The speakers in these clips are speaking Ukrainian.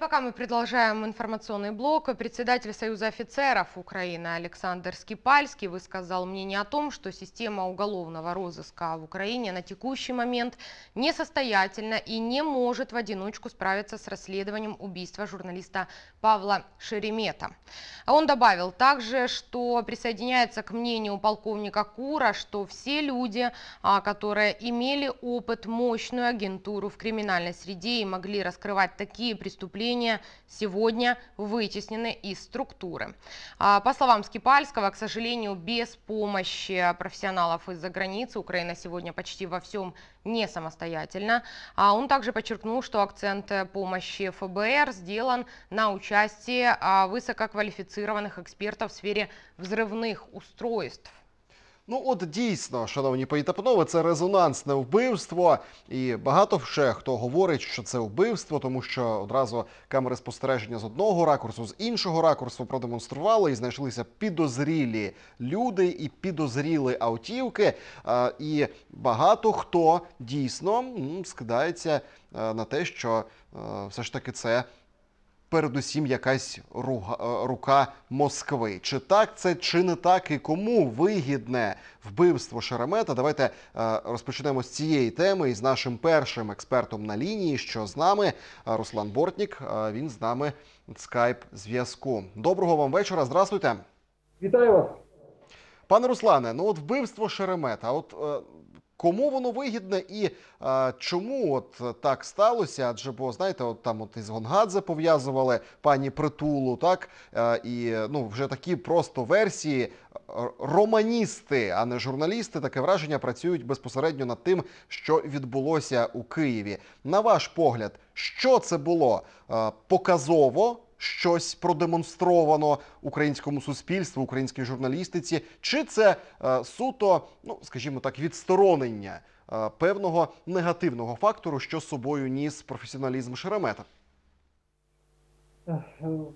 пока мы продолжаем информационный блок, председатель Союза офицеров Украины Александр Скипальский высказал мнение о том, что система уголовного розыска в Украине на текущий момент несостоятельна и не может в одиночку справиться с расследованием убийства журналиста Павла Шеремета. А Он добавил также, что присоединяется к мнению полковника Кура, что все люди, а, которые имели опыт, мощную агентуру в криминальной среде и могли раскрывать такие преступления, сегодня вытеснены из структуры. А, По словам Скипальского, к сожалению, без помощи профессионалов из-за границы Украина сегодня почти во всем не самостоятельна. А Он также подчеркнул, что акцент э, помощи ФБР сделан на участии а, высококвалифицированных экспертов в сфере взрывных устройств. Ну, от дійсно, шановні панове, це резонансне вбивство, і багато ще хто говорить, що це вбивство, тому що одразу камери спостереження з одного ракурсу, з іншого ракурсу продемонстрували і знайшлися підозрілі люди і підозріли автівки. І багато хто дійсно скидається е, на те, що е, все ж таки це передусім якась е, рука Москви. Чи так це, чи не так, і кому вигідне вбивство Шеремета? Давайте е, розпочнемо з цієї теми із нашим першим експертом на лінії, що з нами е, Руслан Бортнік. Він з нами скайп зв'язку. Доброго вам вечора. Здравствуйте. Вітаю вас. Пане Руслане, ну от вбивство Шеремета, от кому воно вигідне і е, чому от так сталося? Адже бо знаєте, от там от із Гонгадзе пов'язували пані Притулу, так е, і ну вже такі просто версії. Романісти, а не журналісти, таке враження працюють безпосередньо над тим, що відбулося у Києві. На ваш погляд, що це було показово? Щось продемонстровано українському суспільству, українській журналістиці, чи це е, суто, ну скажімо так, відсторонення е, певного негативного фактору, що з собою ніс професіоналізм Шеремета? Ех,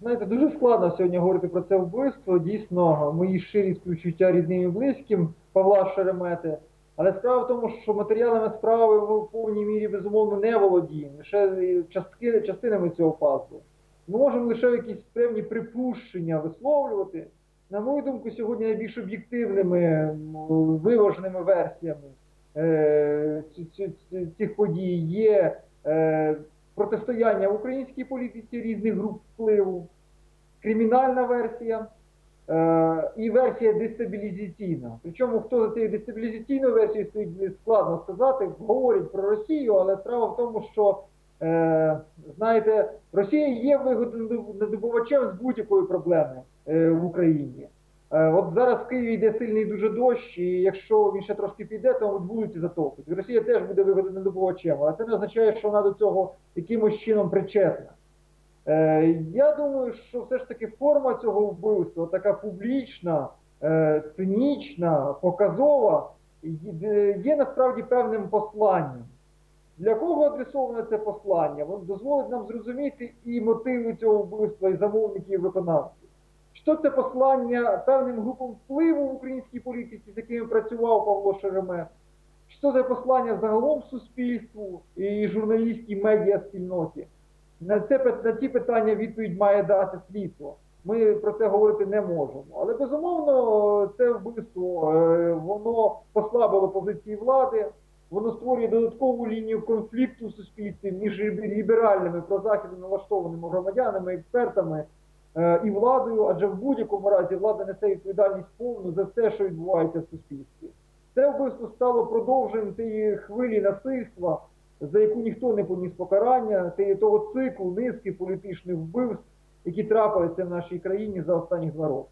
Знаєте, дуже складно сьогодні говорити про це вбивство. Дійсно, мої щирі співчуття рідним і близьким Павла Шеремети. Але справа в тому, що матеріалами справи ми в повній мірі безумовно не володіємо. Лише частки, частинами цього пазлу. Ми можемо лише якісь певні припущення висловлювати. На мою думку, сьогодні найбільш об'єктивними виваженими версіями е, цих подій є е, протистояння в українській політиці різних груп впливу, кримінальна версія е, і версія дестабілізаційна. Причому хто за цією дестабілізаційною версією стоїть, складно сказати. Говорять про Росію, але справа в тому, що е, знаєте, Росія є вигоднодобувачем з будь-якої проблеми е, в Україні. Е, От зараз в Києві йде сильний дуже дощ, і якщо він ще трошки піде, то вулиці затопить. Росія теж буде вигоднодобувачем, але це не означає, що вона до цього якимось чином причетна. Е, я думаю, що все ж таки форма цього вбивства така публічна, е, цинічна, показова, є- є насправді певним посланням. Для кого адресоване це послання? Воно дозволить нам зрозуміти і мотиви цього вбивства, і замовників, і виконавців. Що це послання певним групам впливу в українській політиці, з якими працював Павло Шеремет? Що це послання загалом суспільству і журналістській медіа спільноті? На це на ці питання відповідь має дати слідство. Ми про це говорити не можемо. Але безумовно, це вбивство е, воно послабило позиції влади, воно створює додаткову лінію конфлікту в суспільстві між ліберальними прозахідно налаштованими громадянами, експертами е, і владою, адже в будь-якому разі влада несе відповідальність повну за все, що відбувається в суспільстві. Це вбивство стало продовженням тієї хвилі насильства, за яку ніхто не поніс покарання, тієї того циклу низки політичних вбивств, які трапилися в нашій країні за останні два роки.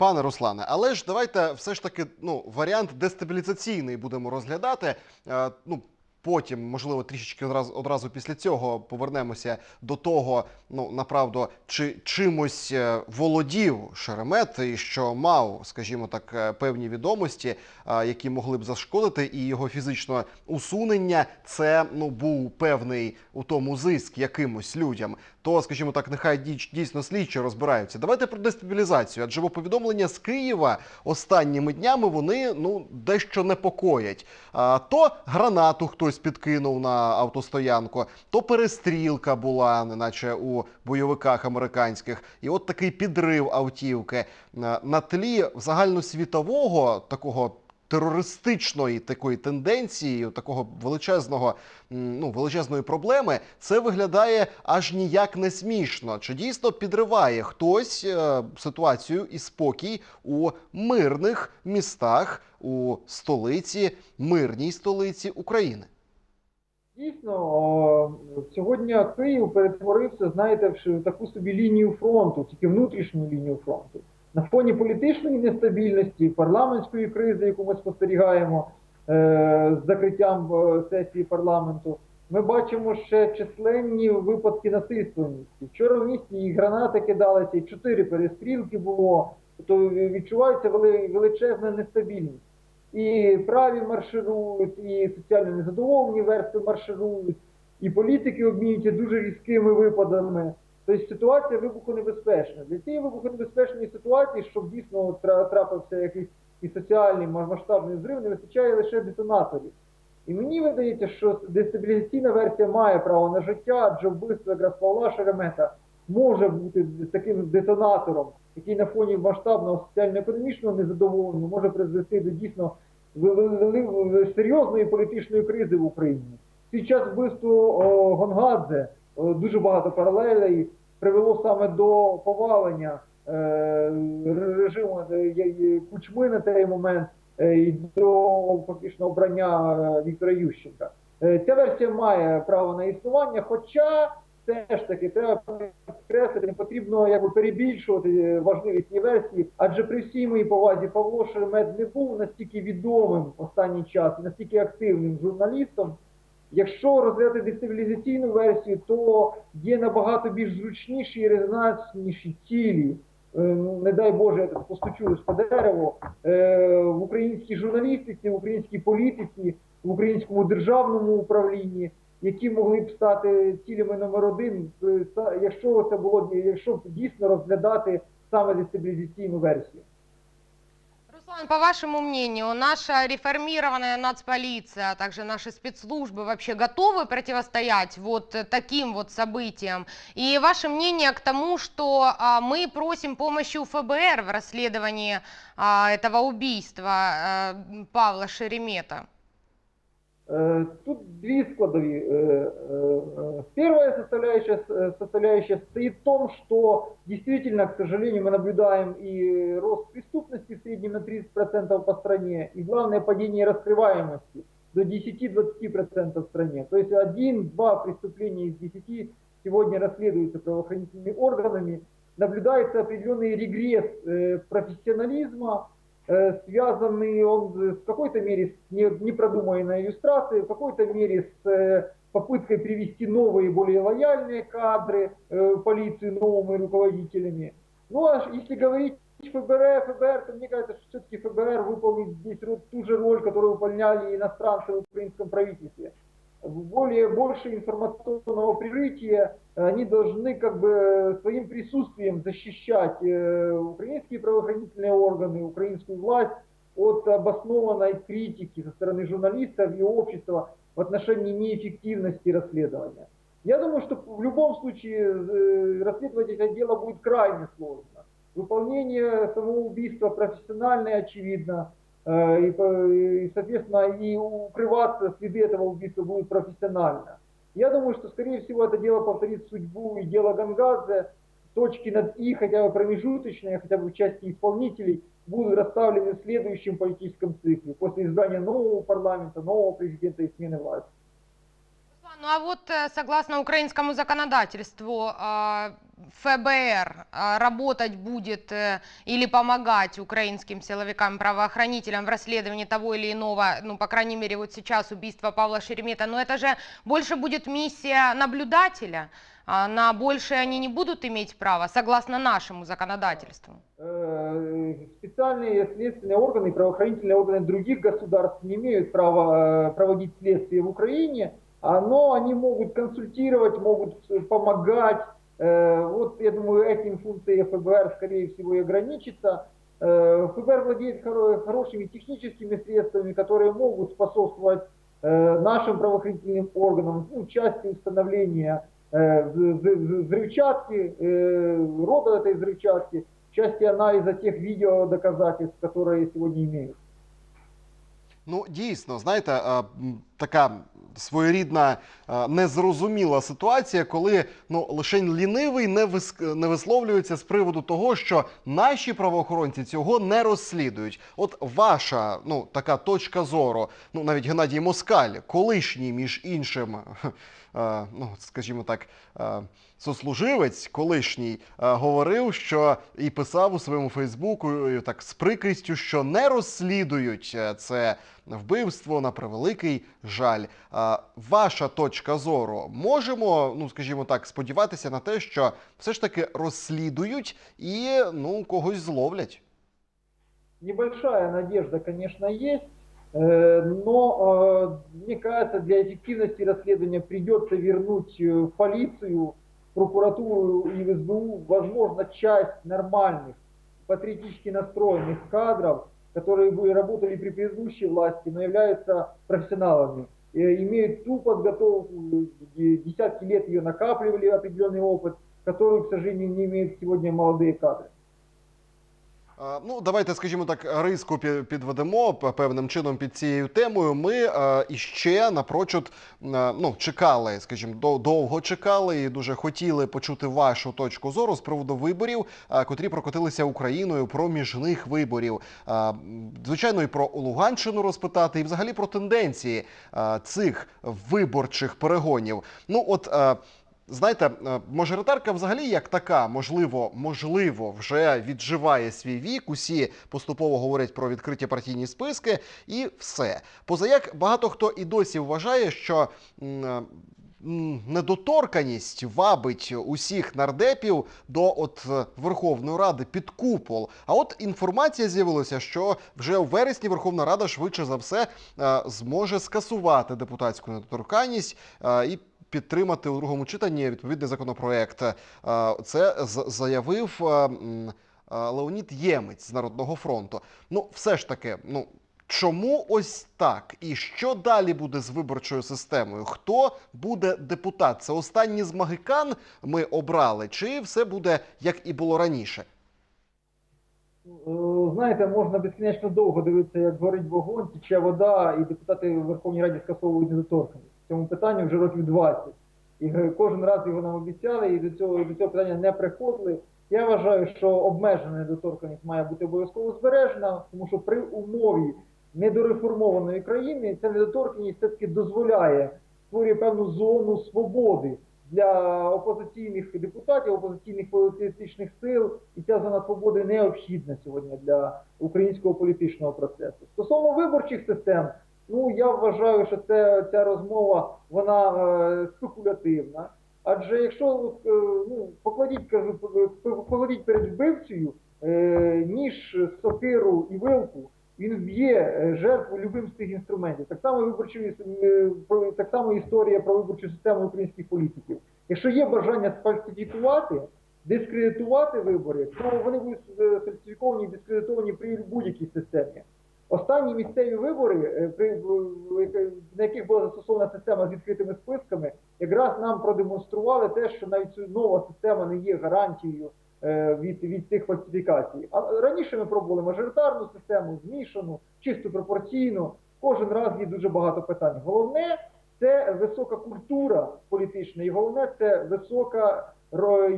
Пане Руслане, але ж давайте все ж таки ну, варіант дестабілізаційний будемо розглядати. Е, ну, потім, можливо, трішечки одразу, одразу після цього повернемося до того, ну, направду, чи чимось е, володів Шеремет, і що мав, скажімо так, е, певні відомості, е, які могли б зашкодити, і його фізичне усунення це ну, був певний у тому зиск якимось людям. То, скажімо так, нехай дійсно слідчі розбираються. Давайте про дестабілізацію, адже бо повідомлення з Києва останніми днями вони ну дещо непокоять. А, то гранату хтось хтось підкинув на автостоянку, то перестрілка була, неначе у бойовиках американських, і от такий підрив автівки Е, на тлі загальносвітового такого. Терористичної такої тенденції, такого величезного ну величезної проблеми, це виглядає аж ніяк не смішно. Чи дійсно підриває хтось е, ситуацію і спокій у мирних містах у столиці, мирній столиці України? Дійсно, сьогодні Київ перетворився, знаєте, в таку собі лінію фронту, тільки внутрішню лінію фронту. На фоні політичної нестабільності, парламентської кризи, яку ми спостерігаємо е, з закриттям е, сесії парламенту, ми бачимо ще численні випадки насильства в місті. Вчора в місті і гранати кидалися, і чотири перестрілки було. Тобто відчувається величезна нестабільність. І праві марширують, і соціально незадоволені верстви марширують, і політики обмінюються дуже різкими випадами. Тобто ситуація вибухонебезпечна. Для цієї вибухонебезпечної ситуації, щоб дійсно тра- трапився якийсь і соціальний масштабний зрив, не вистачає лише детонаторів. І мені видається, що дестабілізаційна версія має право на життя, адже вбивство якраз Павла Шеремета може бути таким детонатором, який на фоні масштабного соціально-економічного незадоволення може призвести до дійсно серйозної політичної кризи в Україні. Під час вбивства Гонгадзе дуже багато паралелей привело саме до повалення е, режиму е, Кучми на той момент е, і до фактично обрання Віктора Ющенка. Ця версія має право на існування, хоча все ж таки треба підкреслити, не потрібно якби перебільшувати е, важливість версії, адже при всій моїй повазі Павло Шеремет не був настільки відомим в останній час, настільки активним журналістом. Якщо розглядати дестабілізаційну версію, то є набагато більш зручніші і резонансніші цілі. е, ну, Не дай Боже, я тут постучусь по дереву е, в українській журналістиці, в українській політиці, в українському державному управлінні, які могли б стати цілями номер один, е, са- якщо це було якщо б дійсно розглядати саме дестабілізаційну версію. Руслан, по вашему мнению, наша реформированная нацполиция, а также наши спецслужбы вообще готовы противостоять вот э, таким вот событиям? И ваше мнение к тому, что а, мы просим помощи у ФБР в расследовании а, этого убийства а, Павла Шеремета? Э, Тут две складовые. Э, э, Первая составляющая, составляющая состоит в том, что действительно, к сожалению, мы наблюдаем и рост преступности в среднем на 30% по стране, и главное падение раскрываемости до 10-20% в стране. То есть один-два преступления из 10 сегодня расследуются правоохранительными органами. Наблюдается определенный регресс профессионализма, связанный он в какой-то мере с не- непродуманной иллюстрацией, в какой-то мере с э, попыткой привести новые, более лояльные кадры э, в полицию новыми руководителями. Ну а если говорить ФБР, ФБР, то мне кажется, что все-таки ФБР выполнит здесь ту же роль, которую выполняли иностранцы в украинском правительстве. Более, больше информационного прикрытия, они должны как бы своим присутствием защищать э, украинские правоохранительные органы, украинскую власть от обоснованной критики со стороны журналистов и общества в отношении неэффективности расследования. Я думаю, что в любом случае э, расследовать это дело будет крайне сложно. Выполнение самого убийства профессионально очевидно, э, и, по- и, соответственно, и укрываться следы этого убийства будут профессионально. Я думаю, что, скорее всего, это дело повторит судьбу и дело Гангадзе. Точки над «и», хотя бы промежуточные, хотя бы в части исполнителей, будут расставлены в следующем политическом цикле, после избрания нового парламента, нового президента и смены власти. Ну а вот э, согласно украинскому законодательству а, ФБР а, работать будет э, или помогать украинским силовикам, правоохранителям в расследовании того или иного, ну, по крайней мере, вот сейчас убийство Павла Шеремета, но это же больше будет миссия наблюдателя, а на большее они не будут иметь права, согласно нашему законодательству. Э, Специальные следственные органы правоохранительные органы других государств не имеют права э, проводить следствие в Украине, а, но они могут консультировать, могут э, помогать. Э, Вот, я думаю, этим функции ФБР, скорее всего, и ограничится. Э, ФБР владеет хоро- хорошими техническими средствами, которые могут способствовать нашим правоохранительным органам ну, части установления в- в- в- взрывчатки, рода этой взрывчатки, части анализа тех видеодоказательств, которые сегодня имеют. Ну, дійсно, знаєте, м, така своєрідна е, незрозуміла ситуація, коли ну лише лінивий не вис... не висловлюється з приводу того, що наші правоохоронці цього не розслідують. От ваша ну така точка зору, ну навіть Геннадій Москаль, колишній між іншим, ну скажімо так. е, Сослуживець колишній е, говорив, що і писав у своєму Фейсбуку е, так з прикрістю, що не розслідують е, це вбивство на превеликий жаль. Ваша точка зору можемо, ну скажімо так, сподіватися на те, що все ж таки розслідують і ну когось зловлять. Небольшая надежда, конечно, есть, но э, мне кажется, для эффективности расследования придется вернуть э, в полицию, прокуратуру и в СБУ, возможно, часть нормальных, патриотически настроенных кадров, которые бы работали при предыдущей власти, но являются профессионалами, э, имеют ту подготовку, э, десятки лет ее накапливали определенный опыт, который, к сожалению, не имеют сегодня молодые кадры. А, Ну, давайте, скажімо так, риску підведемо певним чином під цією темою. Ми е, іще напрочуд е, ну, чекали, скажімо, довго чекали і дуже хотіли почути вашу точку зору з приводу виборів, е, котрі прокотилися Україною проміжних виборів. Е, Звичайно, і про Луганщину розпитати, і взагалі про тенденції е, цих виборчих перегонів. Ну, от. Знаєте, е, мажоритарка взагалі як така, можливо, можливо, вже відживає свій вік. Усі поступово говорять про відкриті партійні списки, і все. Позаяк багато хто і досі вважає, що е, недоторканість вабить усіх нардепів до от е, Верховної Ради під купол. А от інформація з'явилася, що вже у вересні Верховна Рада швидше за все зможе скасувати депутатську недоторканність і підтримати у другому читанні відповідний законопроект. Е, Це заявив е, е, Леонід Ємець з Народного фронту. Ну, все ж таки, ну. Чому ось так? І що далі буде з виборчою системою? Хто буде депутат? Це останній з магикан ми обрали, чи все буде як і було раніше? Знаєте, можна безкінечно довго дивитися, як горить вогонь, тече вода, і депутати в Верховній Раді скасовують недоторканність. Цьому питанні вже років 20. І кожен раз його нам обіцяли, і до цього, до цього питання не приходили. Я вважаю, що обмежена недоторканність має бути обов'язково збережена, тому що при умові недореформованої країни ця недоторканність все-таки дозволяє створює певну зону свободи для опозиційних депутатів, опозиційних політичних сил, і ця зона свободи необхідна сьогодні для українського політичного процесу. Стосовно виборчих систем, ну я вважаю, що це ця розмова вона е, спекулятивна. Адже якщо е, ну, покладіть, кажу, покладіть перед вбивцею е, ніж, сокиру і вилку, він вб'є е, жертву любим з цих інструментів. Так само виборчі е, так само історія про виборчу систему українських політиків. Якщо є бажання сфальсифікувати, дискредитувати вибори, то вони будуть е, сфальсифіковані і дискредитовані при будь-якій системі. Останні місцеві вибори, е, в- на яких була застосована система з відкритими списками, якраз нам продемонстрували те, що навіть нова система не є гарантією е, від, від цих фальсифікацій. А раніше ми пробували мажоритарну систему, змішану, чисто пропорційну. Кожен раз є дуже багато питань. Головне це висока культура політична, і головне це висока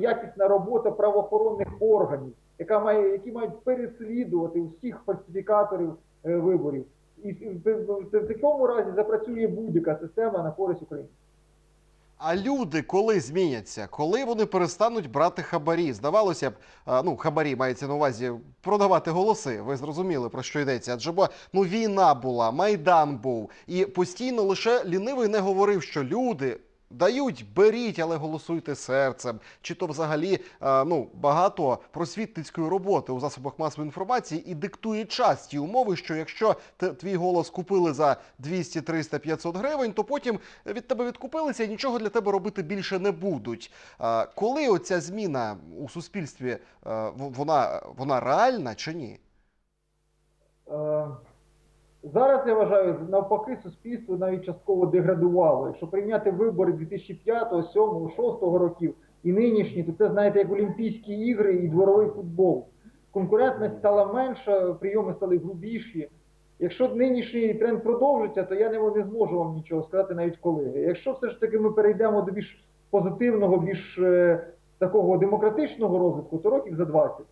якісна робота правоохоронних органів, яка має, які мають переслідувати усіх фальсифікаторів виборів. І в такому разі запрацює будь-яка система на користь України. А люди коли зміняться? Коли вони перестануть брати хабарі? Здавалося б, ну хабарі мається на увазі продавати голоси. Ви зрозуміли про що йдеться? Адже бо ну війна була, майдан був, і постійно лише лінивий не говорив, що люди. Дають, беріть, але голосуйте серцем. Чи то взагалі е, ну багато просвітницької роботи у засобах масової інформації і диктує час ті умови, що якщо твій голос купили за 200, 300, 500 гривень, то потім від тебе відкупилися і нічого для тебе робити більше не будуть. Е, Коли оця зміна у суспільстві е, вона, вона реальна чи ні? Е, Зараз я вважаю, навпаки, суспільство навіть частково деградувало. Якщо прийняти вибори 2005, 2007, 2006 років і нинішні, то це знаєте як Олімпійські ігри і дворовий футбол. Конкурентність стала менша, прийоми стали грубіші. Якщо нинішній тренд продовжиться, то я не, зможу вам нічого сказати навіть коли. Якщо все ж таки ми перейдемо до більш позитивного, більш е, такого демократичного розвитку, то років за 20.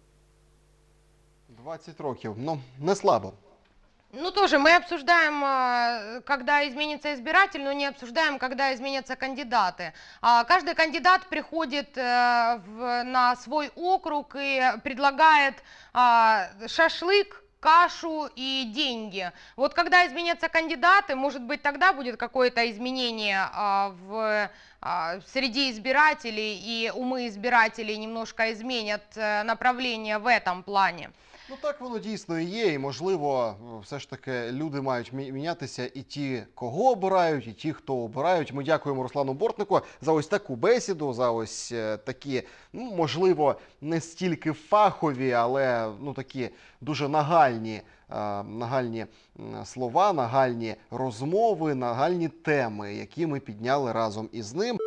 20 років. Ну, не слабо. Ну, тоже мы обсуждаем, а, когда изменится избиратель, но не обсуждаем, когда изменятся кандидаты. А, Каждый кандидат приходит э, на свой округ и предлагает а, шашлык, кашу и деньги. Вот когда изменятся кандидаты, может быть, тогда будет какое-то изменение а, в среди избирателей, и умы избирателей немножко изменят э, направление в этом плане. Ну так воно дійсно і є, і можливо, все ж таки люди мають мі- мінятися і ті, кого обирають, і ті, хто обирають. Ми дякуємо Руслану Бортнику за ось таку бесіду, за ось е, такі, ну можливо, не стільки фахові, але ну такі дуже нагальні, е, нагальні слова, нагальні розмови, нагальні теми, які ми підняли разом із ним.